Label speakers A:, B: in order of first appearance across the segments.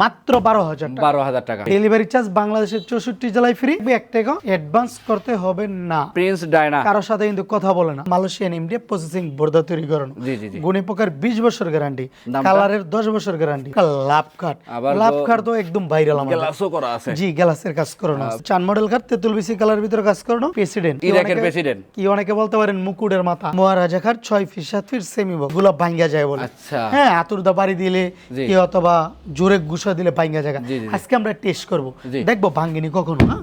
A: মাত্র বারো হাজার
B: বারো হাজার টাকা।
A: ডেলিভারি চার্জ বাংলাদেশের চৌষট্টি জেলায় ফ্রি এক টাকা অ্যাডভান্স করতে হবে না।
B: প্রিন্স ডায়না
A: কারোর সাথে কিন্তু কথা বলে না। মালয়েশিয়ান ইন্ডিয়া প্রসেসিং বোর্ডা তৈরি করানো।
B: জি
A: পোকার বিশ বছর গ্যারান্টি কালারের দশ বছর guarantee love card love card তো একদম ভাইরাল
B: গ্লাসও করা আছে।
A: জি গ্লাসের কাজ করানো চান মডেল কার্ড তেতুল বিসি কালার ভিতরে কাজ করানো। প্রেসিডেন্ট
B: ইরাকের প্রেসিডেন্ট
A: কি অনেকে বলতে পারেন মুকুটের মাথা। মহারাজা খাট ছয় ফিট সাত ফিট সেমি বক্সগুলা ভাঙ্গা যায় বলে।
B: আচ্ছা।
A: হ্যাঁ আতুরদা বাড়ি দিলে। কি অথবা জোরে গুছা দিলে ভাঙ্গা জায়গা। আজকে আমরা টেস্ট করব। দেখব ভাঙ্গিনি কখনো হ্যাঁ?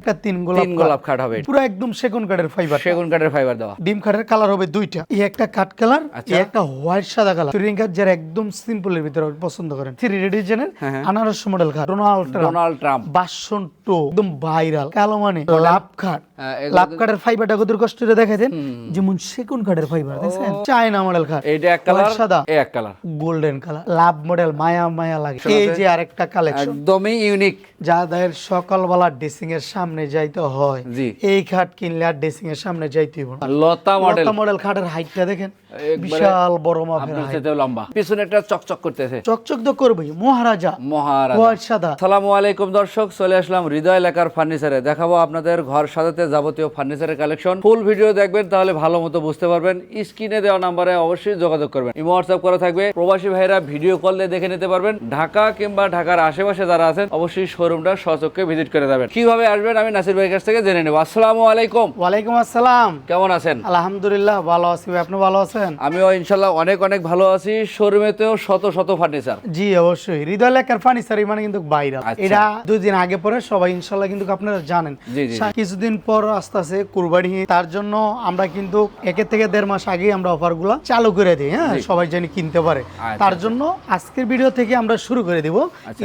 A: একটা তিন গোলাপ
B: তিন গোলাপ হবে।
A: পুরো একদম সেগুন কাঠের ফাইবার
B: সেগুন কাঠের ফাইবার দেওয়া।
A: ডিম কাঠের কালার হবে দুইটা। এই একটা কাঠ কালার
B: আচ্ছা।
A: এই একটা হোয়াইট সাদা কালার টুরিং কাঠ যারা একদম সিম্পলের ভিতরে পছন্দ করেন। থ্রি ডিজাইনের
B: হ্যাঁ, হ্যাঁ।
A: আনারস মডেল কাঠ। ডোনাল্ড ট্রাম্প
B: ডোনাল্ড ট্রাম্প
A: বাসন টু একদম ভাইরাল কালো মানে লাভ কাঠের ফাইবারটা কত কষ্ট করে যেমন কাঠের ফাইবার দেখছেন? চায়না মডেল
B: এইটা এক কালার
A: সাদা।
B: এক colour
A: golden colour love model মায়া মায়া লাগে। এই যে আরেকটা কালেকশন
B: একদমই ইউনিক
A: যাদের সকালবেলা ড্রেসিং এর সামনে যাইতে হয়। এই খাট কিনলে আর ড্রেসিং এর সামনে যাইতে হইব না।
B: লতা মডেল
A: লতা মডেল খাটের হাইটটা দেখেন। বিশাল বড় মাপের height।
B: লম্বা। পিছনে একটা চকচক করতেছে।
A: চকচক তো করবেই। মহারাজা।
B: মহারাজ।
A: সাদা।
B: সালামু আলাইকুম দর্শক চলে আসলাম হৃদয় এলাকার ফার্নিচারে দেখাবো আপনাদের ঘর সাজাতে যাবতীয় ফার্নিচারের কালেকশন। ফুল ভিডিও দেখবেন তাহলে ভালো মতো বুঝতে পারবেন। স্ক্রিনে দেওয়া নাম্বারে অবশ্যই যোগাযোগ করবেন। ইমো হোয়াটসঅ্যাপ করা থাকবে। প্রবাসী ভাইরা ভিডিও কল দিয়ে দেখে নিতে পারবেন। ঢাকা কিংবা ঢাকার আশেপাশে যারা আছেন অবশ্যই শোরুমটা সচক্ষে ভিজিট করে যাবেন। কীভাবে আসবেন আমি নাসির ভাইয়ের কাছ থেকে জেনে নেব। আসসালামু আলাইকুম।
A: ওয়ালাইকুম আসসালাম।
B: কেমন আছেন?
A: আলহামদুলিল্লাহ ভালো আছি আপনি ভালো আছেন?
B: আমিও ইনশাল্লাহ অনেক অনেক ভালো আছি। শোরুমেতেও শত শত ফার্নিচার।
A: জি অবশ্যই। হৃদয় লেখার ফার্নিচার মানে কিন্তু বাইরে।
B: আচ্ছা।
A: এটা দুই দিন আগে পরে সবাই ইনশাল্লাহ কিন্তু আপনারা জানেন। কিছুদিন পর আস্তে আস্তে কুরবানি তার জন্য আমরা কিন্তু একের থেকে দেড় মাস আগেই আমরা অফার চালু করে দিই হ্যাঁ? সবাই জানি কিনতে পারে।
B: আচ্ছা,
A: তার জন্য আজকের ভিডিও থেকে আমরা শুরু করে দিব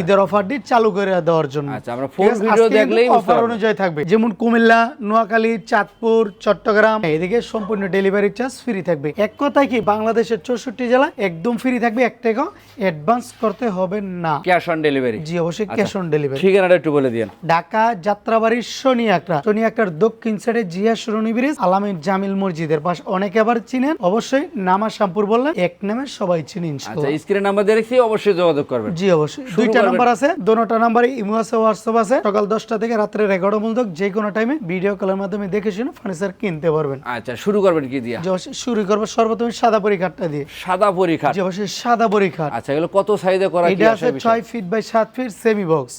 A: ঈদের অফারটি চালু করে দেওয়ার জন্য।
B: আচ্ছা আমরা ফুল ভিডিও দেখলেই
A: অফার অনুযায়ী থাকবে। যেমন কুমিল্লা নোয়াখালী চাঁদপুর চট্টগ্রাম এদিকে সম্পূর্ণ ডেলিভারি চার্জ ফ্রি থাকবে। এক কথায় কি বাংলাদেশের চৌষট্টি জেলা একদম ফ্রি থাকবে? এক টাকা অ্যাডভান্স করতে হবে না।
B: ক্যাশ অন ডেলিভারি
A: জি অবশ্যই ক্যাশ অন ডেলিভারি
B: ঠিকানাটা একটু বলে দিন
A: ঢাকা যাত্রাবাড়ির শনি আকরা শনি আকরার দক্ষিণ সাইডে জিয়া সরণি ব্রিজ আলামিন জামিল মসজিদের পাশ। অনেকে আবার চিনেন অবশ্যই নামা শ্যামপুর বললে এক নামে সবাই চিনি
B: আচ্ছা স্ক্রিনে নাম্বার দিয়ে রেখেছি অবশ্যই যোগাযোগ করবেন।
A: জি অবশ্যই। দুইটা নাম্বার আছে দোনোটা নাম্বারে ইমো আছে হোয়াটসঅ্যাপ আছে। সকাল দশটা থেকে রাত্রে এগারো পর্যন্ত যে কোনো টাইমে ভিডিও কলের মাধ্যমে দেখে শুনে ফার্নিচার কিনতে পারবেন।
B: আচ্ছা শুরু করবেন কি দিয়ে?
A: শুরু করব সর্বপ্রথমে সাদা পরীক্ষাটা দিয়ে।
B: সাদা পরীক্ষা
A: যে অবশ্যই সাদা পরীক্ষা
B: আচ্ছা এগুলো কত সাইজে করা
A: এটা আছে ছয় ফিট বাই সাত ফিট সেমি বক্স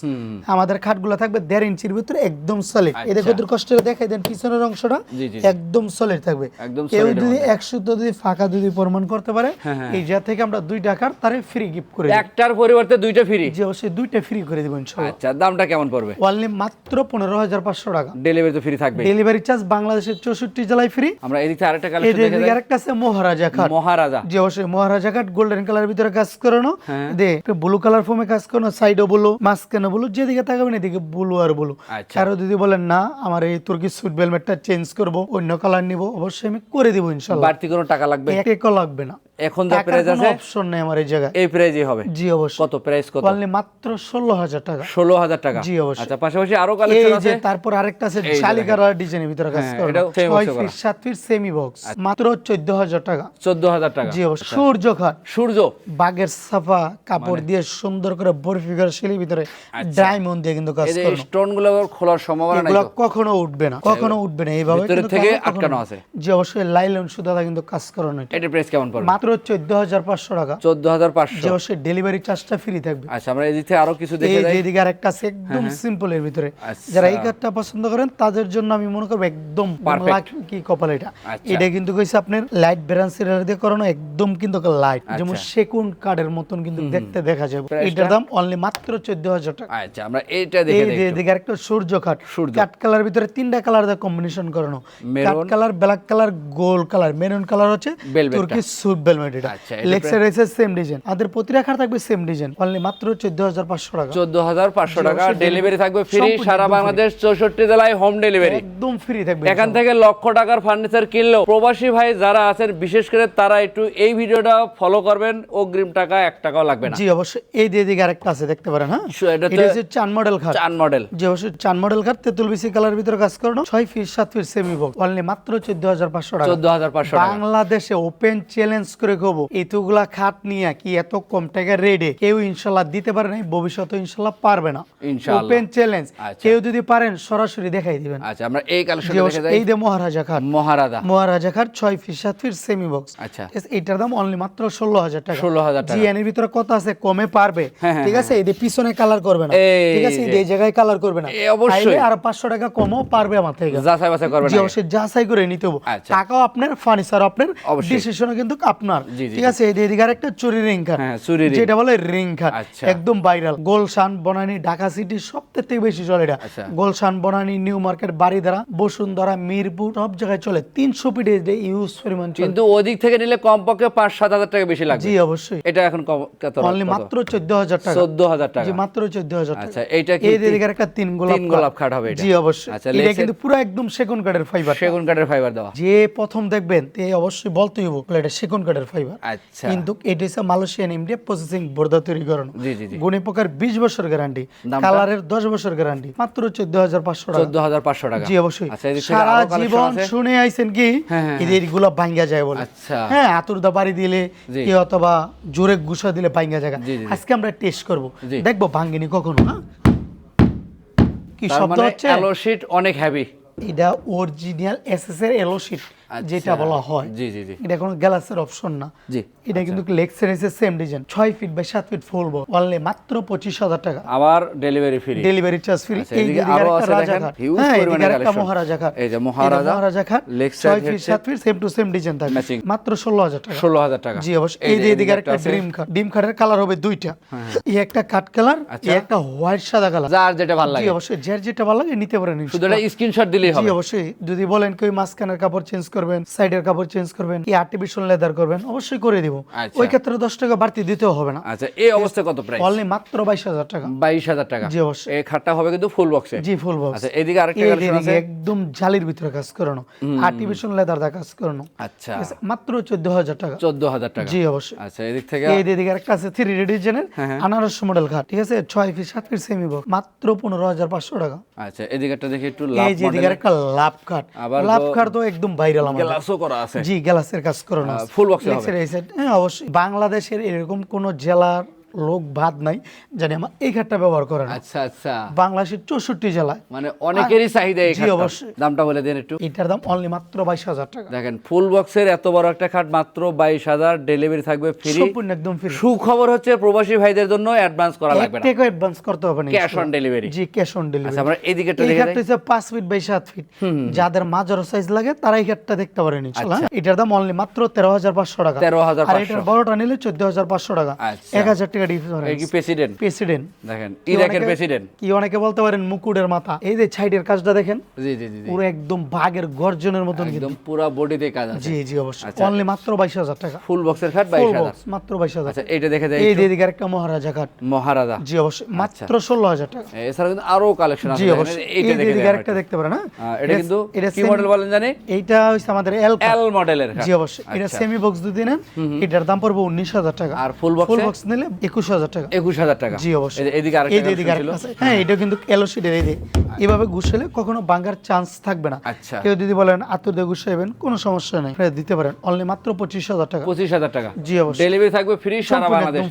A: আমাদের খাটগুলো থাকবে দেড় ইঞ্চির ভিতরে একদম সলিড এদের দেখো দূর কষ্ট দেখাই দেন পিছনের অংশটা।
B: জি, জি।
A: একদম সলিড থাকবে কেউ যদি। একশো যদি ফাঁকা যদি প্রমাণ করতে পারে
B: হ্যাঁ, হ্যাঁ।
A: এই যা থেকে আমরা দুই টাকার তারে ফ্রি গিফট করে।
B: একটার পরিবর্তে দুইটা ফ্রি
A: যে অবশ্যই দুইটা ফ্রি করে দিব ইনশাআল্লাহ
B: আচ্ছা দামটা কেমন পড়বে
A: অনলি মাত্র পনেরো হাজার পাঁচশো টাকা
B: ডেলিভারি তো ফ্রি থাকবে
A: ডেলিভারি চার্জ বাংলাদেশের চৌষট্টি জেলায় ফ্রি
B: আমরা এদিক আরেকটা কালেকশন দেখে
A: আরেকটা আছে মহারাজা খাট
B: মহারাজা
A: যে অবশ্যই মহারাজা কাঠ গোল্ডেন কালার ভিতরে কাজ করানো
B: হ্যাঁ।
A: দে ব্লু কালার ফোমে কাজ করানো সাইডও বলো মাঝখানে বলো যেদিকে তাকাবেন এদিকে ব্লু আর বলো
B: আচ্ছা।
A: কারও যদি বলেন না আমার এই তুর্কি সুট বেলমেটটা চেঞ্জ করব অন্য কালার নিব অবশ্যই আমি করে দিব ইনশাল্লাহ।
B: বাড়তি কোনো টাকা লাগবে?
A: এক লাগবে না।
B: এখন যে প্রাইস আছে
A: অপশন নেই আমার এই জায়গায়।
B: এই প্রাইজই হবে।
A: জি অবশ্যই।
B: কত প্রাইস কত?
A: অনলি মাত্র ষোলো হাজার টাকা।
B: ষোলো হাজার টাকা।
A: জি, অবশ্যই।
B: আচ্ছা পাশাপাশি আরও
A: এই
B: কালেকশন
A: যে
B: আছে
A: তারপর আরেকটা আছে
B: এই যে
A: শালিকার ডিজাইনের ভিতরে কাজ
B: হ্যাঁ, same
A: ছয়
B: বক্সে
A: ফিট
B: করা।
A: সাত ফিট সেমি বক্স মাত্র চোদ্দ হাজার টাকা।
B: চোদ্দ হাজার টাকা।
A: জি অবশ্যই। সূর্য খাট
B: সূর্য।
A: বাগের সাফা কাপড়
B: মানে?
A: দিয়ে সুন্দর করে বরফি করে শিলির ভিতরে ডায়মন্ড দিয়ে কিন্তু কাজ
B: আচ্ছা। এই যে স্টোনগুলো খোলার সম্ভাবনা নাই
A: এগুলো কখনো উঠবে না কখনো উঠবে না। এইভাবে
B: ভিতরে থেকে আটকানো আছে।
A: জি অবশ্যই লাইলন সুতাটা কিন্তু কাজ করানো এটা।
B: প্রাইস কেমন পড়বে?
A: মাত্র চোদ্দ হাজার পাঁচশো টাকা।
B: চোদ্দ হাজার
A: যে
B: পাঁচশো
A: অবশ্যই ডেলিভারি চার্জটা ফ্রি থাকবে।
B: আচ্ছা আমরা এদিক থেকে আরও কিছু দেখে যাই।
A: এদিকে আরেকটা আছে একদম সিম্পল এর ভিতরে।
B: আচ্ছা।
A: যারা এই কাঠটা পছন্দ করেন তাদের জন্য আমি মনে করব একদম কি কপাল এটা।
B: আচ্ছা।
A: এটা কিন্তু কইছে আপনার লাইট দিয়ে করানো একদম কিন্তু লাইট যেমন। সেকুন কাঠের মতন কিন্তু দেখতে দেখা যাবে এটার দাম অনলি মাত্র চোদ্দ হাজার টাকা।
B: আচ্ছা আমরা এইটা দেখে
A: এই এদিকে আরেকটা সূর্য কাঠ। কালার ভিতরে তিনটা কালার দিয়ে কম্বিনেশন করানো। কাঠ colour black colour gold colour. Maroon colour হচ্ছে তুর্কি সুট এটা।
B: আচ্ছা,
A: সেম ডিজাইন আমাদের প্রতিটা খাট থাকবে সেম ডিজাইন অনলি মাত্র চোদ্দ হাজার পাঁচশো টাকা।
B: চোদ্দ হাজার পাঁচশো
A: জি,
B: টাকা। ডেলিভারি থাকবে ফ্রি সারা বাংলাদেশ চৌষট্টি জেলায় হোম ডেলিভারি
A: একদম ফ্রি থাকবে
B: এখান থেকে লক্ষ টাকার ফার্নিচার কিনলেও প্রবাসী ভাই যারা আছেন বিশেষ করে তারা একটু এই ভিডিওটা ফলো করবেন। অগ্রিম টাকা এক টাকাও লাগবে না।
A: জি অবশ্যই। এই দিয়ে দিকে আরেকটা আছে দেখতে পারেন হ্যাঁ?
B: এটা
A: হচ্ছে চান মডেল খাট
B: চান মডেল
A: জি অবশ্যই। চান মডেল খাট তেতুল বিসি কালার ভিতরে কাজ করানো ছয় ফিট সাত ফিট সেমি বক্স অনলি মাত্র চোদ্দ হাজার পাঁচশো টাকা।
B: চোদ্দ হাজার পাঁচশো টাকা।
A: বাংলাদেশে ওপেন চ্যালেঞ্জ করে কব এতগুলা খাট নিয়ে কি এত কম টাকার রেডে? কেউ ইনশাল্লাহ দিতে পারে নাই ভবিষ্যতে ইনশাল্লাহ পারবে না। Open challenge. কেউ যদি পারেন সরাসরি দেখাই দিবেন।
B: আচ্ছা আমরা এই কালেকশন
A: যে
B: দেখে যাই
A: এই যে মহারাজা খাট।
B: মহারাজা।
A: মহারাজা খাট ছয় ফিট সাত ফিট সেমি বক্স
B: আচ্ছা।
A: এটার দাম অনলি মাত্র ষোলো হাজার টাকা।
B: 16,000 টাকা।
A: জিএনের ভিতরে কত আছে কমে পারবে।
B: হ্যাঁ, হ্যাঁ,
A: ঠিক আছে এই যে পিছনে কালার করবে না। ঠিক আছে এই
B: যে।
A: জায়গায় কালার করবে না।
B: অবশ্যই।
A: আর পাঁচশো টাকা কমও পারবে আমার থেকে।
B: যাচাই বাছাই করবেন
A: জি
B: আগে।
A: অবশ্যই যাচাই করে নিতে হবে।
B: আচ্ছা।
A: টাকাও আপনার ফার্নিচার আপনার। ডিসিশনও কিন্তু আপনার ঠিক আছে এদিকে একটা চুরি রিং খাট
B: হ্যাঁ।
A: যেটা বলে রিং খাট
B: আচ্ছা।
A: একদম ভাইরাল গোলশান বনানী ঢাকা সিটি সব থেকে বেশি চলে এটা।
B: আচ্ছা।
A: গোলশান বনানী নিউ মার্কেট বাড়িধারা বসুন্ধরা মিরপুর সব জায়গায় চলে। তিনশো ফিটে ইউজ পরিমাণ
B: কিন্তু ওদিক থেকে নিলে কমপক্ষে পাঁচ সাত হাজার টাকা বেশি লাগবে।
A: জি অবশ্যই।
B: এটা এখন কত
A: অনলি মাত্র চোদ্দ হাজার টাকা।
B: চোদ্দ হাজার টাকা।
A: জি মাত্র চোদ্দ হাজার টাকা।
B: আচ্ছা, এইটা কি তিন-
A: একটা তিন গোলাপ
B: গোলাপ খাট হবে
A: জি অবশ্যই।
B: আচ্ছা,
A: এটা কিন্তু পুরো একদম সেগুন কাঠের ফাইবার
B: সেগুন কাঠের ফাইবার দেওয়া।
A: যে প্রথম দেখবেন তে অবশ্যই বলতেই হব এটা সেগুন কাঠের ফাইবার
B: আচ্ছা।
A: কিন্তু এটা হচ্ছে মালয়েশিয়ান ইন্ডিয়া প্রসেসিং বোর্ডা তৈরি করানো। গুণে পোকার বিশ বছর গ্যারান্টি কালারের দশ বছর গ্যারান্টি মাত্র চোদ্দ হাজার পাঁচশো টাকা।
B: চোদ্দ হাজার পাঁচশো টাকা।
A: জি অবশ্যই।
B: আচ্ছা
A: সারা জীবন শুনে আইছেন কি?
B: হ্যাঁ, হ্যাঁ,
A: এদেরগুলো ভাঙ্গা যায় বলে।
B: আচ্ছা।
A: হ্যাঁ আতুরদা বাড়ি দিলে কি অথবা জোরে গুছা দিলে ভাঙ্গা
B: জি।
A: আজকে আমরা টেস্ট করব। দেখব ভাঙ্গিনি কখনো হ্যাঁ? কি শব্দ
B: মানে
A: হচ্ছে?
B: অ্যালো শিট অনেক হেভি
A: এটা অরিজিনাল এসএস এর এলো শিট
B: আচ্ছা।
A: যেটা বলা হয়।
B: জি জি জি।
A: এটা কোনো গ্যালাসের অপশন না।
B: জি।
A: এটা কিন্তু লেক্সের এসে সেম ডিজাইন ছয় ফিট বাই সাত ফিট ফুল অনলি মাত্র পঁচিশ হাজার টাকা।
B: আবার delivery free
A: delivery charge free
B: আচ্ছা,
A: এই দিকে আরও
B: আছে দেখেন, huge
A: হ্যাঁ
B: পরিমাণে
A: এদিকে মহারাজা ঘাট।
B: এই যে মহারাজা,
A: মহারাজা ঘাট।
B: leg
A: ছয়
B: side
A: ফিট
B: headset,
A: সাত feet same to same design থাকবে। মাত্র ষোলো হাজার টাকা।
B: ষোলো হাজার টাকা।
A: জি অবশ্যই।
B: এই যে
A: যে এদিকে
B: একটা।
A: ড্রিম কার্ড ড্রিম কার্ডের কালার হবে দুইটা। এই একটা কাট কালার
B: আচ্ছা।
A: এই একটা হোয়াইট সাদা কালার
B: যার যেটা ভালো লাগে
A: জি
B: লাগে।
A: অবশ্যই। যার যেটা ভালো লাগে নিতে পারেন
B: শুধু এটা স্ক্রিনশট দিলেই হবে।
A: জি অবশ্যই। যদি বলেন কেউ মাঝখানের কাপড় চেঞ্জ করবেন সাইডের কাপড় চেঞ্জ করবেন কি আর্টিফিশিয়াল লেদার করবেন অবশ্যই করে দিব।
B: আচ্ছা।
A: ওই ক্ষেত্রে দশ টাকা বাড়তি দিতেও হবে না।
B: আচ্ছা এই অবস্থায় কত প্রাইস
A: অনলি মাত্র বাইশ হাজার টাকা।
B: বাইশ হাজার টাকা।
A: জি, অবশ্যই।
B: এই খাটটা হবে কিন্তু ফুল বক্সে
A: জি ফুল বক্স
B: আচ্ছা এদিকে আরেকটা কালেকশন আছে?
A: একদম জালির ভিতরে কাজ করানো। আর্টিফিশিয়াল লেদার দা কাজ করানো।
B: আচ্ছা।
A: মাত্র চোদ্দ হাজার টাকা।
B: চোদ্দ হাজার টাকা।
A: জি অবশ্যই।
B: আচ্ছা এদিক থেকে
A: এই দিকে একটা আছে থ্রি ডিজাইনের
B: হ্যাঁ,
A: আনারস মডেল খাট ঠিক আছে? ছয় ফিট সাত ফিট সেমি বক্স মাত্র পনেরো হাজার পাঁচশো টাকা।
B: আচ্ছা এদিকে একটা দেখি একটু লাভ
A: এই যে এদিকে একটা লাভ কাট লাভ কাট তো একদম ভাইরাল
B: গ্লাসও করা আছে।
A: জি গ্যালাসের কাজ করানো ফুল এই side, হ্যাঁ অবশ্যই। বাংলাদেশের এরকম কোন জেলার লোক ভাত নাই জানি আমার এই খাটটা ব্যবহার করে না।
B: আচ্ছা আচ্ছা।
A: বাংলাদেশের চৌষট্টি জেলায়।
B: মানে অনেকেরই চাহিদা এই
A: অবশ্যই।
B: দামটা বলে দেন একটু।
A: এটার দাম অনলি মাত্র বাইশ হাজার টাকা।
B: দেখেন ফুল বক্সের এত বড় একটা খাট মাত্র বাইশ হাজার ডেলিভারি থাকবে ফ্রি
A: সম্পূর্ণ একদম ফ্রি
B: সুখবর হচ্ছে প্রবাসী ভাইদের জন্য অ্যাডভান্স করা লাগবে না।
A: টাকা অ্যাডভান্স করতে হবে না
B: ক্যাশ অন ডেলিভারি
A: জি ক্যাশ অন
B: আচ্ছা
A: ডেলিভারি
B: আমরা এদিকে একটা
A: এই
B: দেখে
A: খাটটা
B: যাই
A: হচ্ছে পাঁচ ফিট বাই সাত ফিট যাদের মাঝার সাইজ লাগে তারা এই খাটটা দেখতে পারেন ইনশাল্লাহ।
B: আচ্ছা।
A: এটার দাম অনলি মাত্র তেরো হাজার পাঁচশো টাকা।
B: 13,500
A: আর এটার বড়টা নিলে চোদ্দ হাজার পাঁচশো টাকা
B: আচ্ছা।
A: টাকা
B: এই কি প্রেসিডেন্ট
A: প্রেসিডেন্ট
B: দেখেন ইরাকের প্রেসিডেন্ট
A: কি অনেকে বলতে পারেন মুকুটের মাথা। এই যে সাইডের কাজটা দেখেন
B: জি জি জি।
A: পুরো একদম বাঘের গর্জনের মতন
B: একদম পুরো বডিতে কাজ আছে।
A: জি জি অবশ্যই।
B: আচ্ছা।
A: অনলি মাত্র বাইশ হাজার টাকা।
B: ফুল বক্সের খাট বাইশ
A: Full
B: হাজার
A: box, মাত্র বাইশ হাজার।
B: আচ্ছা এইটা দেখে যাই
A: এই এদিকে একটা মহারাজা ঘাট
B: মহারাজা।
A: জি অবশ্যই। মাত্র ষোলো হাজার টাকা।
B: এছাড়া কিন্তু আরও কালেকশন আছে।
A: জি অবশ্যই। এই
B: এইটা দেখে
A: আরেকটা দেখতে পারেন হ্যাঁ?
B: আহ, এটা কিন্তু কি মডেল বলেন জানি?
A: এইটা হচ্ছে আমাদের এল
B: এল মডেলের খাট
A: জি অবশ্যই। এটা
B: আচ্ছা।
A: সেমি বক্স যদি নেন এটার দাম পড়বে উনিশ হাজার টাকা।
B: আর ফুল
A: ফুল
B: বক্স
A: নিলে একুশ হাজার টাকা।
B: একুশ হাজার টাকা।
A: জি অবশ্যই।
B: এদিকে আরেকটা
A: এদিকে
B: collection ছিল।
A: আরেকটা আছে। হ্যাঁ এটা কিন্তু এলো এই এভাবে ঘুষলে কখনো ভাঙার চান্স থাকবে না।
B: আচ্ছা।
A: কেউ যদি বলেন কোনো সমস্যা নেই। দিতে পারেন। অনলি মাত্র পঁচিশ হাজার টাকা।
B: পঁচিশ হাজার টাকা।
A: জি অবশ্যই।
B: ডেলিভারি থাকবে ফ্রি সারা বাংলাদেশ।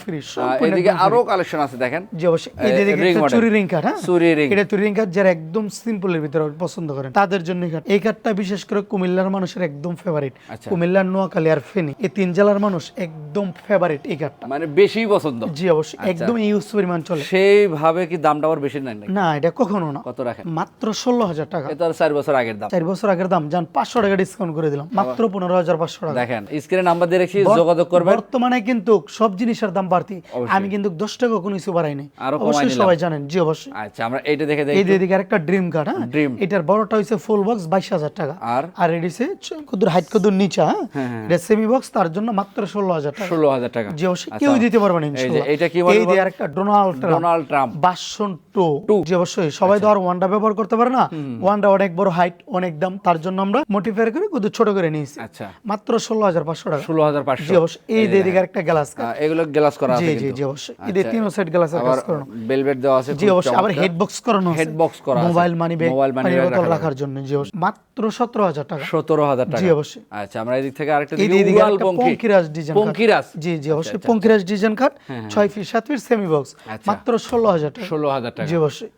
B: এদিকে আরও কালেকশন আছে দেখেন।
A: জি অবশ্যই। এদিকে। চুরি রিং হ্যাঁ?
B: চুরি ring।
A: এটা চুরি রিং যারা একদম সিম্পলের ভিতরে পছন্দ করেন তাদের জন্য এই কাঠটা বিশেষ করে কুমিল্লার মানুষের একদম ফেভারিট
B: আচ্ছা।
A: কুমিল্লার নোয়াখালী আর ফেনী এই তিন জেলার মানুষ একদম ফেভারিট এই কাঠটা
B: মানে বেশি পছন্দ।
A: জি অবশ্যই।
B: আচ্ছা।
A: একদম ইউজ পরিমাণ চলে।
B: সেইভাবে কি দামটা আবার বেশি নাই নাকি?
A: না এটা কখনো না।
B: কত রাখেন?
A: মাত্র ষোলো হাজার টাকা।
B: এটা চার বছর আগের দাম।
A: চার বছর আগের দাম। যান পাঁচশো টাকা ডিসকাউন্ট করে দিলাম। মাত্র পনেরো হাজার পাঁচশো টাকা।
B: দেখেন স্ক্রিনে নাম্বার দিয়ে রেখেছি যোগাযোগ করবেন।
A: বর্তমানে কিন্তু সব জিনিসের দাম বাড়তি। আমি কিন্তু দশ টাকা কোনো কিছু বাড়াইনি অবশ্যই সবাই জানেন। জি অবশ্যই।
B: আচ্ছা আমরা এইটা দেখে যাই
A: এই যে এদিকে আরেকটা ড্রিম কার্ড হ্যাঁ। এটার বড়টা হইছে ফুল বক্স বাইশ হাজার টাকা।
B: আর?
A: আর এটি হচ্ছে চ- হাইট কুদুর নিচা হ্যাঁ? এটা সেমি বক্স তার জন্য মাত্র ষোলো হাজার টাকা।
B: ষোলো হাজার টাকা।
A: জি অবশ্যই। কেউ দিতে পারবে না
B: এই যে এটা কি
A: এই যে আরেকটা ডোনাল্ড
B: ডোনাল্ড ট্রাম্প।
A: বাসন টু। জি অবশ্যই সবাই তো আর ওয়ানটা ব্যবহার করতে পারে না। ওয়ানটা অনেক বড় হাইট অনেক দাম তার জন্য আমরা মোটিফাই করে কিন্তু ছোট করে নিয়েছি।
B: আচ্ছা।
A: মাত্র ষোলো হাজার পাঁচশো টাকা।
B: ষোলো হাজার পাঁচশো।
A: জি অবশ্যই। এই যে এদিকে একটা গ্লাস
B: এগুলো গ্লাস করা আছে
A: জি জি অবশ্যই। এদের তিনও সেট গ্লাসের
B: আবার
A: কাজ করানো।
B: বেলভেট দেওয়া আছে
A: জি অবশ্যই। আবার হেড বক্স করানো আছে।
B: হেড বক্স করা
A: mobile money bag
B: mobile money bag
A: রাখার জন্য। জি অবশ্যই। মাত্র সতেরো হাজার টাকা।
B: সতেরো হাজার টাকা।
A: জি অবশ্যই।
B: আচ্ছা আমরা এদিক থেকে আরেকটা
A: এই দিকে
B: উড়াল
A: পঙ্কিরাজ ডিজাইন
B: পঙ্কিরাজ
A: জি জি অবশ্যই। পঙ্কিরাজ ডিজাইন কাট ছয় ফিট সাত ফিট সেমি বক্স। মাত্র ষোলো হাজার টাকা।
B: ষোলো হাজার টাকা।
A: জি অবশ্যই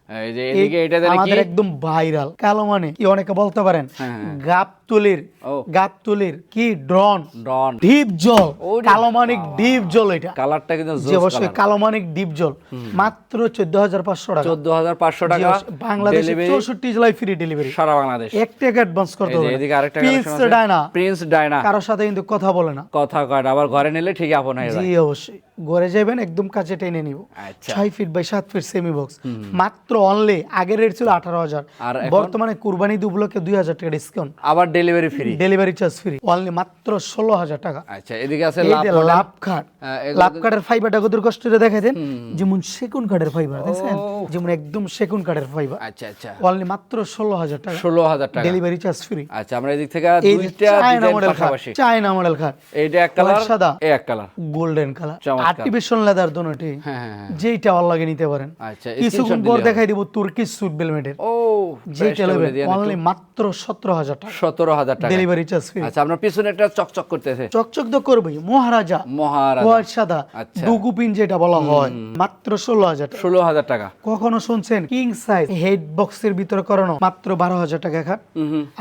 A: আমাদের একদম ভাইরাল কালো মানে কি অনেকে বলতে পারেন?
B: হ্যাঁ,
A: গাবতুলির।
B: ও।
A: গাবতুলির কি ড্রন?
B: ডন
A: ডিপ জল।
B: ওরে
A: কালো মানিক ডিপ জল এটা।
B: কালারটা কিন্তু
A: জি অবশ্যই কালো মানিক ডিপ জল। মাত্র চোদ্দ হাজার পাঁচশো টাকা।
B: চোদ্দ হাজার পাঁচশো টাকা।
A: বাংলাদেশে চৌষট্টি জেলায় ফ্রি ডেলিভারি
B: সারা বাংলাদেশ।
A: এক টাকা অ্যাডভান্স করতে হবে।
B: এদিকে আরেকটা
A: প্রিন্স ডায়না।
B: Prince Diana.
A: কারোর সাথে কিন্তু কথা বলে না।
B: কথা কয় আবার ঘরে নিলে ঠিক আপন হয়ে যায়।
A: জি অবশ্যই। ঘরে যাবেন একদম কাছে টেনে নিব।
B: আচ্ছা।
A: ছয় ফিট বাই সাত ফিট সেমি বক্স মাত্র অনলি আগের রেট ছিল আঠারো হাজার।
B: আর
A: বর্তমানে কুরবানি দু উপলক্ষে দুই হাজার টাকা ডিসকাউন্ট
B: আবার delivery free
A: delivery charge free only মাত্র ষোলো হাজার টাকা।
B: আচ্ছা এদিকে আছে লাভ
A: লাভ কাঠের ফাইবারটা কত দেখাই দেন যেমন সেগুন কাঠের ফাইবার দেখছেন? যেমন একদম সেগুন কাঠের ফাইবার
B: আচ্ছা আচ্ছা।
A: অনলি মাত্র ষোলো হাজার টাকা।
B: ষোলো হাজার টাকা।
A: ডেলিভারি চার্জ ফ্রি
B: আচ্ছা আমরা এদিক থেকে দুইটা
A: চায়না মডেল খাট চায়না মডেল খাট
B: এইটা এক কালার
A: সাদা।
B: এক colour
A: golden colour. Artificial leather দোনোটি যেইটা ভালো লাগে নিতে পারেন।
B: আচ্ছা
A: কিছুক্ষণ পর দেখাই দিব তুর্কি সুইট বেলমেটের
B: ও বলে
A: নেবেন অনলি মাত্র সতেরো হাজার টাকা।
B: সতেরো হাজার টাকা।
A: ডেলিভারি চার্জ ফ্রি
B: আচ্ছা আপনার পিছনে একটা চকচক করতেছে।
A: চকচক তো করবেই। মহারাজা।
B: মহারাজা।
A: হোয়াইট সাদা।
B: আচ্ছা।
A: ডুগুপিন যেটা বলা হয় মাত্র ষোলো হাজার টাকা।
B: ষোলো হাজার টাকা।
A: কখনো শুনছেন? কিং সাইজ হেড বক্সের ভিতরে করানো মাত্র বারো হাজার টাকা খাট।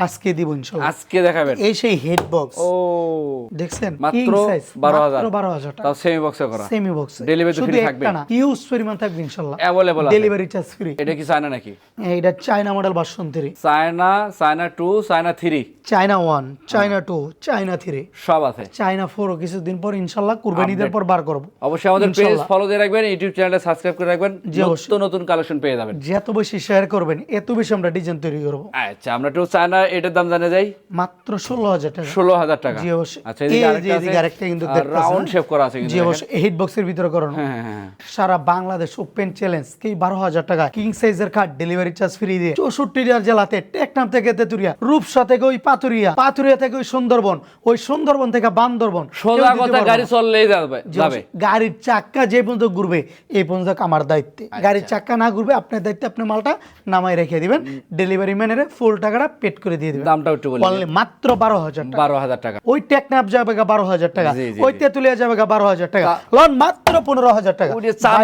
A: আজকে দিব ইনশাল্লাহ।
B: আজকে দেখাবেন।
A: এই সেই হেড বক্স
B: ও।
A: দেখছেন?
B: মাত্র
A: কিং সাইজ
B: 12,000
A: মাত্র বারো হাজার টাকা।
B: তাও সেমি বক্সে করা।
A: সেমি বক্স শুধু
B: free থাকবে?
A: না হিউজ পরিমাণ থাকবে
B: অ্যাভেলেবল আছে।
A: ডেলিভারি চার্জ ফ্রি
B: এটা কি চায়না নাকি?
A: এটা China model version three
B: China China two China three
A: China one China two China three
B: সব আছে।
A: চায়না ফোর কিছুদিন পর ইনশাল্লাহ কুরবানিদের পর বার করব।
B: অবশ্যই আমাদের পেজ ফলো দিয়ে রাখবেন ইউটিউব চ্যানেলে সাবস্ক্রাইব করে রাখবেন নতুন নতুন কালেকশন পেয়ে যাবেন।
A: যত বেশি শেয়ার করবেন এত বেশি আমরা ডিজাইন তৈরি করব।
B: আচ্ছা আমরা একটু চায়না এটার দাম জানে যাই
A: মাত্র ষোলো হাজার টাকা।
B: ষোলো হাজার টাকা।
A: জি অবশ্যই।
B: আচ্ছা
A: এই যে
B: আরেকটা
A: এদিকে আরেকটা কিন্তু
B: রাউন্ড শেপ করা আছে কিন্তু
A: জি অবশ্যই। হিট বক্সের ভিতরে করানো
B: হ্যাঁ হ্যাঁ হ্যাঁ
A: সারা বাংলাদেশ ওপেন চ্যালেঞ্জ কি বারো হাজার টাকা? কিং সাইজের কার্ড ডেলিভারি চার্জ ফ্রি দিয়ে। চৌষট্টি জেলাতে টেকনাম থেকে তেতুরিয়া রূপসা থেকে ওই পাতুরিয়া পাতুরিয়া থেকে ওই সুন্দরবন ওই সুন্দরবন থেকে বান্দরবন।
B: সোজা কথা গাড়ি। চললেই যাবে।
A: গাড়ির চাক্কা যে পর্যন্ত ঘুরবে এই পর্যন্ত আমার দায়িত্বে।
B: আচ্ছা।
A: গাড়ির চাক্কা না ঘুরবে আপনার দায়িত্বে আপনি মালটা নামাই রেখে দিবেন। ডেলিভারি ম্যানের ফুল টাকাটা পেড করে দিয়ে দিবেন।
B: দামটা একটু
A: বললে মাত্র বারো হাজার টাকা।
B: বারো হাজার টাকা।
A: ওই টেকনাফ যাবে বারো হাজার টাকা। ওই তেতুলিয়া যাবে বারো হাজার টাকা। লন মাত্র পনেরো হাজার টাকা।
B: চার।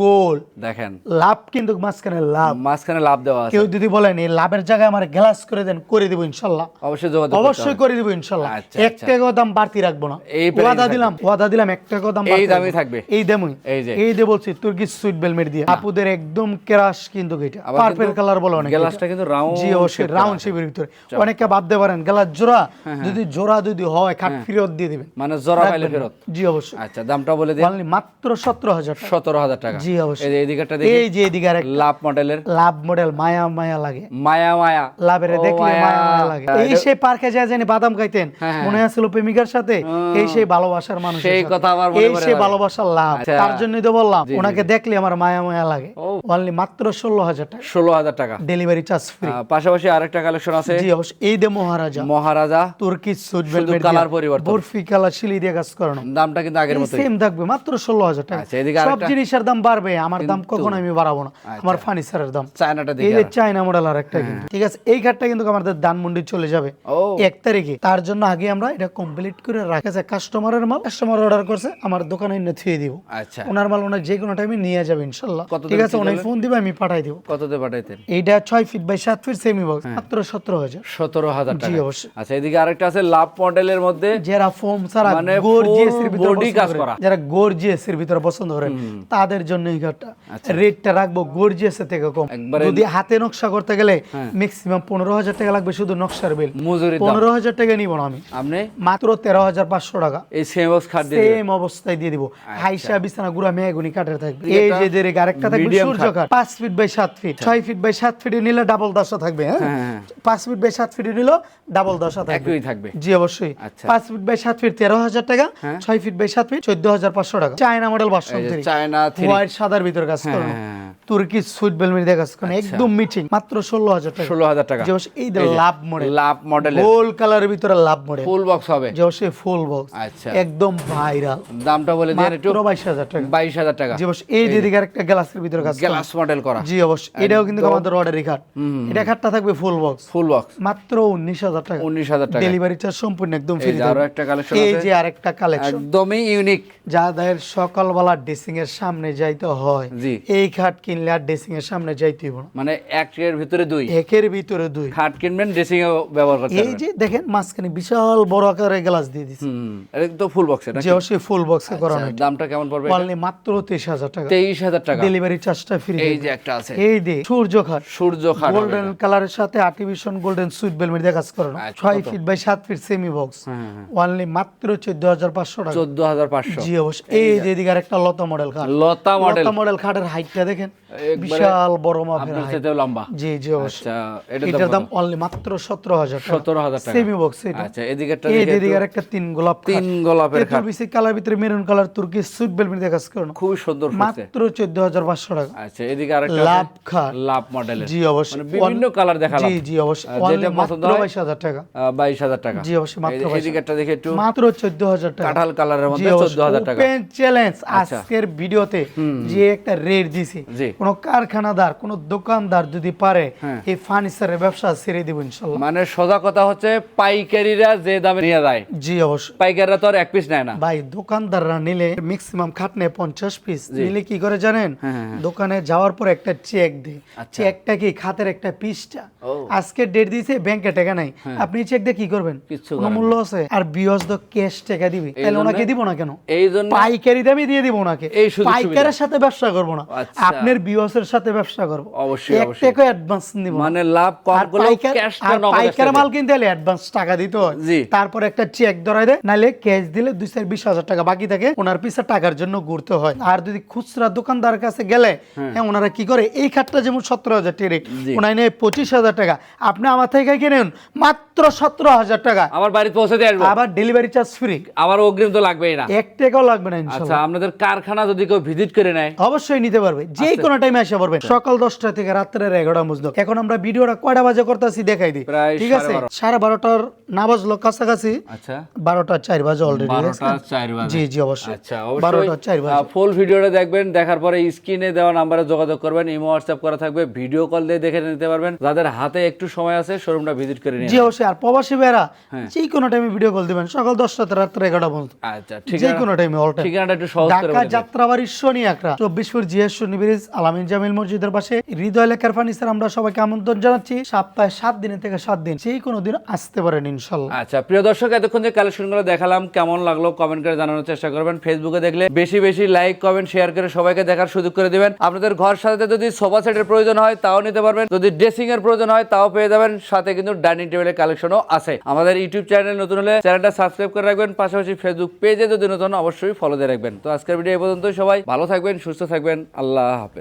A: গোল
B: দেখেন।
A: লাভ কিন্তু মাঝখানে লাভ।
B: মাঝখানে লাভ দেওয়া
A: কেউ যদি বলেন এই লাভের জায়গায় আমার গ্লাস করে দেন করে দিব ইনশাল্লাহ।
B: অবশ্যই যোগাযোগ
A: অবশ্যই করে দিব ইনশাল্লাহ।
B: আচ্ছা,
A: এক
B: আচ্ছা।
A: টাকাও দাম বাড়তি রাখব না। ওয়াদা দিলাম ওয়াদা দিলাম এক টাকাও দাম
B: এই দামই থাকবে।
A: এই দামই।
B: এই যে।
A: এই যে বলছি তুর্কি সুইট বেলমেট দিয়ে। আপুদের একদম ক্রাশ কিন্তু এটা। পার্পল কালার বলে অনেক।
B: গ্লাসটা কিন্তু round
A: জি অবশ্যই রাউন্ড শেপের ভিতরে। অনেকে ভাবতে পারেন। গ্লাস জোড়া যদি জোড়া যদি হয় খাট ফেরত দিয়ে দিবেন।
B: মানে জোড়া পাইলে ফেরত।
A: জি অবশ্যই।
B: আচ্ছা দামটা বলে দিন।
A: অনলি মাত্র সতেরো হাজার টাকা।
B: সতেরো হাজার টাকা।
A: জি অবশ্যই।
B: এই দেখি।
A: এই যে এদিকে আরেক
B: লাভ মডেলের।
A: লাভ মডেল মায়া মায়া লাগে।
B: মায়া মায়া।
A: লাভের দেখলে
B: মায়া।
A: মায়া লাগে। এই সেই পার্কে যায় জানি বাদাম খাইতেন।
B: হ্যাঁ, হ্যাঁ।
A: মনে আছিল প্রেমিকার সাথে। এই সেই ভালোবাসার মানুষ
B: সেই কথা আবার মনে
A: এই সেই ভালোবাসার লাভ।
B: আচ্ছা।
A: তার জন্যই তো বললাম ওনাকে দেখলে আমার মায়া মায়া লাগে। অনলি মাত্র ষোলো হাজার টাকা।
B: ষোলো হাজার টাকা।
A: ডেলিভারি চার্জ ফ্রি
B: পাশাপাশি আরেকটা কালেকশন আছে।
A: জি অবশ্যই। এই দে মহারাজা।
B: মহারাজা
A: তুর্কি সুট
B: colour পরিবর্তন।
A: বরফি কালার শিলি দিয়ে কাজ করানো।
B: দামটা কিন্তু আগের
A: সেম থাকবে মাত্র ষোলো হাজার টাকা।
B: আচ্ছা,
A: সব জিনিসের দাম বাড়বে আমার দাম কখনো আমি বাড়াবো না। আমার ফার্নিচারের দাম।
B: চায়নাটা
A: এই যে চায়না মডেল আর একটা কিন্তু। ঠিক আছে এই কার্ডটা কিন্তু আমাদের ধানমন্ডি চলে যাবে এক তারিখে। তার জন্য আগে আমরা এটা কমপ্লিট করে রাখা। আছে কাস্টমারের মাল কাস্টমার অর্ডার করছে আমার দোকানে এনে থুয়ে দিব।
B: আচ্ছা।
A: ওনার মাল ওনার যে কোনো টাইমে নিয়ে যাবে ইনশাল্লাহ। ঠিক আছে ওনার ফোন দিবে আমি পাঠাই দিব।
B: কততে পাঠাইতেন?
A: এইটা ছয় ফিট বাই সাত ফিট সেমি বক্স
B: হ্যাঁ।
A: মাত্র সতেরো হাজার।
B: সতেরো হাজার
A: জি অবশ্যই।
B: আচ্ছা এদিকে আরেকটা আছে লাভ মডেলের মধ্যে
A: যারা ফোম ছাড়া
B: মানে
A: গর্জিয়াস
B: body কাজ করা।
A: যারা গর্জিয়াস এর ভিতরে পছন্দ করেন তাদের জন্য এই
B: আচ্ছা।
A: রেটটা রাখব গর্জিয়াস থেকে কম। যদি হাতে নকশা করতে গেলে। ম্যাক্সিমাম পনেরো হাজার টাকা লাগবে শুধু নকশার বিল পনেরো হাজার টাকা নিব না আমি।
B: আপনি?
A: মাত্র তেরো হাজার পাঁচশো টাকা।
B: এই সেম খাট
A: সেম অবস্থায় দিয়ে দিব। হাইসা বিছানা গুড়া কাঠের থাকবে এই যে দের আরেকটা থাকবে সূর্য কাঠ পাঁচ ফিট বাই সাত ফিট ছয় ফিট বাই সাত ফিটে নিলে ডাবল দশা থাকবে হ্যাঁ?
B: হ্যাঁ, হ্যাঁ।
A: পাঁচ ফিট বাই সাত ফিটে নিলেও ডাবল দশা থাকবে।
B: থাকবে।
A: জি অবশ্যই।
B: আচ্ছা।
A: পাঁচ ফিট বাই সাত ফিট তেরো হাজার টাকা
B: হ্যাঁ।
A: ছয় ফিট বাই সাত ফিট চোদ্দ হাজার পাঁচশো টাকা। চায়না মডেল
B: যে চায়না
A: হোয়াইট সাদার ভিতর কাজ
B: হ্যাঁ,
A: করানো
B: হ্যাঁ, হ্যাঁ।
A: তুর্কি সুইট বেলমির দিয়ে কাজ
B: আচ্ছা।
A: একদম মিটিং মাত্র ষোলো হাজার টাকা।
B: ষোলো হাজার টাকা।
A: যে অবশ্যই এই লাভ মডেল
B: লাভ
A: গোল কালারের ভিতরে লাভ মডেল
B: ফুল বক্স হবে।
A: যে অবশ্যই ফুল বক্স
B: আচ্ছা।
A: একদম ভাইরাল
B: দামটা বলে দিন একটু।
A: বাইশ হাজার টাকা।
B: বাইশ হাজার টাকা।
A: অবশ্যই এই একটা গ্লাসের ভিতরে কাজ করা।
B: গ্লাস মডেল করা।
A: জি অবশ্যই। এটাও কিন্তু আমাদের অর্ডারই খাট এটা খাটটা থাকবে ফুল বক্স
B: ফুল বক্স
A: মাত্র উনিশ হাজার টাকা।
B: উনিশ হাজার টাকা।
A: ডেলিভারি চার্জ সম্পূর্ণ একদম ফ্রি
B: আরও একটা কালেকশন
A: এই যে আরেকটা কালেকশন
B: একদমই ইউনিক
A: যাদের সকালবেলা ড্রেসিং এর সামনে যাইতে হয়
B: জি।
A: এই খাট কিনলে আর ড্রেসিং এর সামনে যাইতে হইব না।
B: মানে একের ভিতরে দুই?
A: একের ভিতরে দুই।
B: খাট কিনবেন ড্রেসিং এ ব্যবহার করতে
A: এই যে দেখেন মাঝখানে বিশাল বড় আকারের গ্লাস দিয়ে
B: হুম এটা তো ফুল বক্স এটা
A: যে অবশ্যই ফুল বক্সে করানো
B: আচ্ছা, দামটা কেমন পড়বে
A: অনলি মাত্র তেইশ হাজার টাকা।
B: তেইশ হাজার টাকা।
A: ডেলিভারি চার্জটা ফ্রি
B: এই যে একটা আছে।
A: এই দে সূর্য খাট।
B: সূর্য খাট
A: গোল্ডেন। কালারের সাথে আর্টিফিশিয়াল গোল্ডেন সুইট বেলমের দিয়ে কাজ করানো।
B: আচ্ছা,
A: ছয় ফিট বাই সাত ফিট সেমি বক্স। অনলি মাত্র চোদ্দ হাজার পাঁচশো টাকা।
B: চোদ্দ হাজার পাঁচশো।
A: জি অবশ্যই। এই যে এদিকে আরেকটা লতা মডেল খাট।
B: লতা মডেল
A: লতা মডেল খাটের হাইটটা দেখেন। বিশাল বড় মাপের হাইট
B: লম্বা।
A: জি জি অবশ্যই।
B: আচ্ছা
A: এটার দাম অনলি মাত্র সতেরো হাজার টাকা।
B: সতেরো হাজার টাকা।
A: সেমি বক্স এটা।
B: আচ্ছা এদিকে একটা
A: এই এদিকে আরেকটা তিন গোলাপ
B: তিন গোলাপের খাট।
A: বিসি কালার ভিতরে মেরুন কালার তুর্কি সুইট বেলমের দিয়ে কাজ করানো।
B: খুবই সুন্দর
A: মাত্র চোদ্দ হাজার পাঁচশো টাকা।
B: আচ্ছা এদিকে আরেকটা
A: লাভ খাট।
B: লাভ মডেলের
A: জি অবশ্যই।
B: মানে বিভিন্ন কালার দেখালাম।
A: জি জি অবশ্যই।
B: যেটা পছন্দ
A: মাত্র
B: হয়-
A: বাইশ হাজার টাকা।
B: বাইশ হাজার টাকা।
A: জি, অবশ্যই, মাত্র 22,000
B: এদিকে একটা দেখে একটু
A: মাত্র চোদ্দ হাজার টাকা।
B: কাঁঠাল কালারের মধ্যে চোদ্দ হাজার টাকা।
A: ওপেন চ্যালেঞ্জ
B: আচ্ছা।
A: আজকের ভিডিওতে যে একটা রেট দিছি। কোন কারখানাদার কোন দোকানদার যদি পারে
B: হ্যাঁ।
A: এই ফার্নিচারের ব্যবসা ছেড়ে দিব ইনশাল্লাহ।
B: মানে সোজা কথা হচ্ছে পাইকারিরা যে দামে নিয়ে যায়
A: জি অবশ্যই।
B: পাইকাররা তো আর এক পিস নেয় না।
A: ভাই দোকানদাররা নিলে ম্যাক্সিমাম খাট নেয় পঞ্চাশ পিস নিলে কি করে জানেন?
B: হ্যাঁ, হ্যাঁ,
A: দোকানে যাওয়ার পর একটা চেক দেয়।
B: আচ্ছা।
A: চেকটা কি খাতের একটা পিসটা। আজকে ডেট দিয়েছে ব্যাংকে টাকা নাই। আপনি চেক দিয়ে কি করবেন? কোনো মূল্য আছে? আর বিয়স তো ক্যাশ টাকা দিবি। তাহলে ওনাকে দিব না কেন?
B: এই জন্য
A: পাইকারি দামে দিয়ে দিব ওনাকে।
B: এই
A: পাইকারের সাথে ব্যবসা করব না।
B: আচ্ছা।
A: আপনার বিয়সের সাথে ব্যবসা করব।
B: অবশ্যই, অবশ্যই।
A: টাকা অ্যাডভান্স নিব
B: মানে লাভ কম ক্যাশটা নগদ
A: পাইকার মাল কিনতে হলে অ্যাডভান্স টাকা দিতে হয়। তারপর একটা চেক ধরাই দেয় নাহলে ক্যাশ দিলে দুই চার বিশ হাজার টাকা বাকি থাকে। ওনার পিছে টাকার জন্য ঘুরতে হয়। আর যদি খুচরা দোকানদার কাছে গেলে হ্যাঁ। ওনারা কি করে? এই খাতটা যেমন সতেরো হাজার টাকা রেট ওনার নেয় পঁচিশ হাজার টাকা। আপনি আমার থেকে কিনেন মাত্র সতেরো হাজার টাকা।
B: আমার বাড়িতে পৌঁছে দিয়ে
A: আবার ডেলিভারি চার্জ ফ্রি
B: আবার অগ্রিম তো লাগবেই না।
A: এক টাকাও লাগবে না
B: আচ্ছা আপনাদের কারখানা যদি কেউ ভিজিট করে নেয়?
A: অবশ্যই নিতে পারবে। যে
B: আচ্ছা।
A: কোনো টাইমে পারবে সকাল দশটা থেকে রাত্রের এগারোটা এখন আমরা ভিডিওটা কয়টা বাজে করতেছি দেখাই দিই। ঠিক আছে?
B: সাড়ে
A: বারোটার না বাজলো কাছাকাছি।
B: আচ্ছা।
A: বারোটা চার বাজে অলরেডি জি জি অবশ্যই।
B: আচ্ছা
A: বারোটা চার বাজে।
B: ফুল ভিডিওটা দেখবেন দেখার পরে স্ক্রিনে দেওয়া নাম্বারে যোগাযোগ করবেন ইমো হোয়াটসঅ্যাপ করা থাকবে ভিডিও কল দিয়ে দেখে নিতে পারবেন। যাদের হাতে একটু সময় আছে শোরুমটা ভিজিট করে নিয়ে
A: জি অবশ্যই। আর প্রবাসী বেড়া
B: হ্যাঁ।
A: যে কোনো টাইমে ভিডিও কল দিবেন সকাল দশটা থেকে রাত্রে এগারোটা পর্যন্ত।
B: আচ্ছা ঠিক
A: যে
B: আছে।
A: কোনো টাইমে অল
B: ঠিকানাটা একটু সহজ করে
A: ঢাকা
B: বলে
A: শনি আকরা চব্বিশ ফুট জিএস শনি ব্রিজ আলামিন জামিল মসজিদের পাশে। হৃদয় লেখার ফার্নিচার আমরা সবাইকে আমন্ত্রণ জানাচ্ছি। সপ্তাহে সাত দিনের থেকে সাত দিন যে কোনো দিন আসতে পারেন ইনশাল্লাহ।
B: আচ্ছা প্রিয় দর্শক এতক্ষণ যে কালেকশনগুলো দেখালাম কেমন লাগল কমেন্ট করে জানানোর চেষ্টা করবেন। ফেসবুকে দেখলে বেশি বেশি লাইক কমেন্ট শেয়ার করে সবাইকে দেখার সুযোগ করে দিবেন। আপনাদের ঘর সাজাতে যদি সোফা সেটের প্রয়োজন হয় তাও নিতে পারবেন। যদি ড্রেসিং এর প্রয়োজন হয় তাও পেয়ে যাবেন। সাথে কিন্তু ডাইনিং টেবিলের কালেকশনও আছে। আমাদের ইউটিউব চ্যানেল নতুন হলে চ্যানেলটা সাবস্ক্রাইব করে রাখবেন। পাশাপাশি ফেসবুক পেজে যদি নতুন অবশ্যই ফলো দিয়ে রাখবেন। তো আজকের ভিডিও এ পর্যন্ত সবাই। ভালো থাকবেন, সুস্থ থাকবেন। আল্লাহ হাফেজ।